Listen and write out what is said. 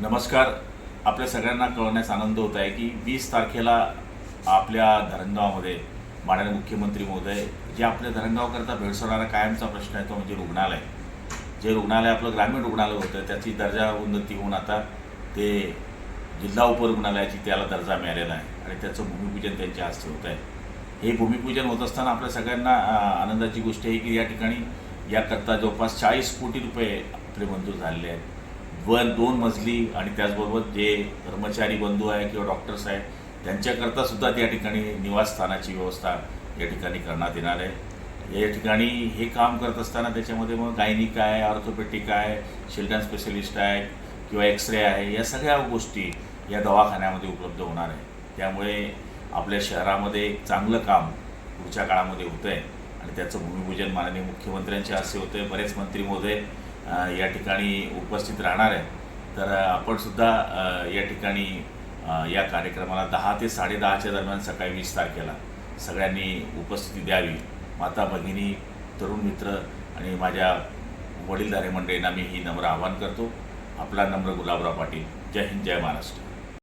नमस्कार. आपल्या सगळ्यांना कळवण्यास आनंद होत आहे की वीस तारखेला आपल्या धरणगावामध्ये माननीय मुख्यमंत्री महोदय जे आपल्या धरणगावकरता भेडसवणारा कायमचा प्रश्न आहे तो म्हणजे रुग्णालय. जे रुग्णालय आपलं ग्रामीण रुग्णालय होतं त्याची दर्जा उन्नती होऊन आता ते जिल्हा उपरुग्णालयाची त्याला दर्जा मिळालेला आहे आणि त्याचं भूमिपूजन त्यांच्या हस्ते होत आहे. हे भूमिपूजन होत असताना आपल्या सगळ्यांना आनंदाची गोष्ट आहे की या ठिकाणी याकरता जवळपास चाळीस कोटी रुपये आपले मंजूर झालेले आहेत. वन दोन मजली आणि त्याचबरोबर जे कर्मचारी बंधू आहे किंवा डॉक्टर्स आहेत त्यांच्याकरता सुद्धा त्या ठिकाणी निवासस्थानाची व्यवस्था या ठिकाणी करण्यात येणार आहे. या ठिकाणी हे काम करत असताना त्याच्यामध्ये मग गायनिक आहे ऑर्थोपेटिक आहे चिल्ड्रन स्पेशलिस्ट आहे किंवा एक्सरे आहे या सगळ्या गोष्टी या दवाखान्यामध्ये उपलब्ध होणार आहे. त्यामुळे आपल्या शहरामध्ये एक चांगलं काम पुढच्या काळामध्ये होतं आहे आणि त्याचं भूमिपूजन माननीय मुख्यमंत्र्यांच्या हस्ते होतं आहे बरेच मंत्री महोदय या ठिकाणी उपस्थित राहणार आहे. तर आपणसुद्धा या ठिकाणी या कार्यक्रमाला दहा ते साडेदहाच्या दरम्यान सकाळी वीस तारखेला सगळ्यांनी उपस्थिती द्यावी. माता भगिनी तरुण मित्र आणि माझ्या वडीलधारे मंडळींना मी ही नम्र आवाहन करतो. आपला नम्र गुलाबराव पाटील. जय हिंद जय महाराष्ट्र.